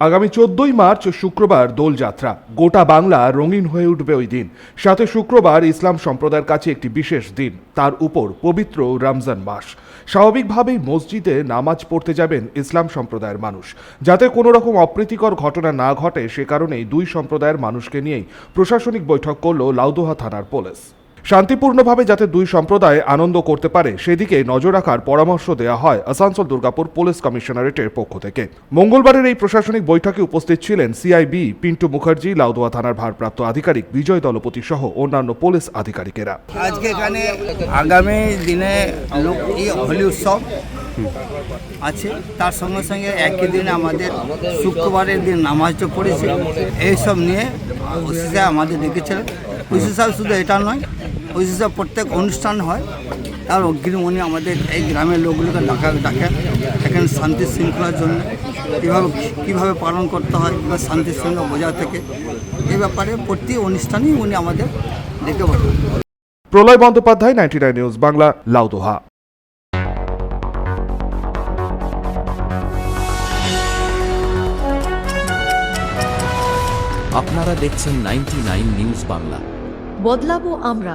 আগামী চোদ্দই মার্চ শুক্রবার দোলযাত্রা। গোটা বাংলা রঙিন হয়ে উঠবে ওই দিন। সাথে শুক্রবার ইসলাম সম্প্রদায়ের কাছে একটি বিশেষ দিন। তার উপর পবিত্র রমজান মাস। স্বাভাবিকভাবেই মসজিদে নামাজ পড়তে যাবেন ইসলাম সম্প্রদায়ের মানুষ। যাতে কোনো রকম অপ্রীতিকর ঘটনা না ঘটে, সে কারণেই দুই সম্প্রদায়ের মানুষকে নিয়েই প্রশাসনিক বৈঠক করল লাউদোহা থানার পুলিশ। শান্তিপূর্ণভাবে যাতে দুই সম্প্রদায় আনন্দ করতে পারে, সেদিকে নজর রাখার পরামর্শ দেওয়া হয় আসানসোল দুর্গাপুর পুলিশ কমিশনারেটের পক্ষ থেকে। মঙ্গলবারের এই প্রশাসনিক বৈঠকে উপস্থিত ছিলেন সিআইবি পিন্টু মুখার্জি, লাউদোয়া থানার ভারপ্রাপ্ত আধিকারিক বিজয় দলপতি সহ অন্যান্য পুলিশ আধিকারিকেরা। আজকে এখানে আগামী দিনে হোলি উৎসব আছে। তার সঙ্গে সঙ্গে একই দিনে আমাদের শুক্রবারের দিন নামাজটা পড়েছে, এইসব নিয়ে ওসি আমাদের ডেকেছিলেন। ওসি সাহেব শুধু এটা নয় ওসি সাহেব প্রত্যেক অনুষ্ঠান হয় তার অগ্রিমণি আমাদের এই গ্রামের লোকগুলোকে ডাকা ডাকেন এখানে শান্তি শৃঙ্খলার জন্য। কীভাবে কীভাবে পালন করতে হয় বা শান্তি শৃঙ্খলা বজায় থেকে এই ব্যাপারে প্রতি অনুষ্ঠানেই উনি আমাদের ডেকে বলেন Pralay Bandyopadhyay ninety nine news Bangla Laudoha. আপনারা দেখছেন নাইনটি নিউজ বাংলা। বদলাবো আমরা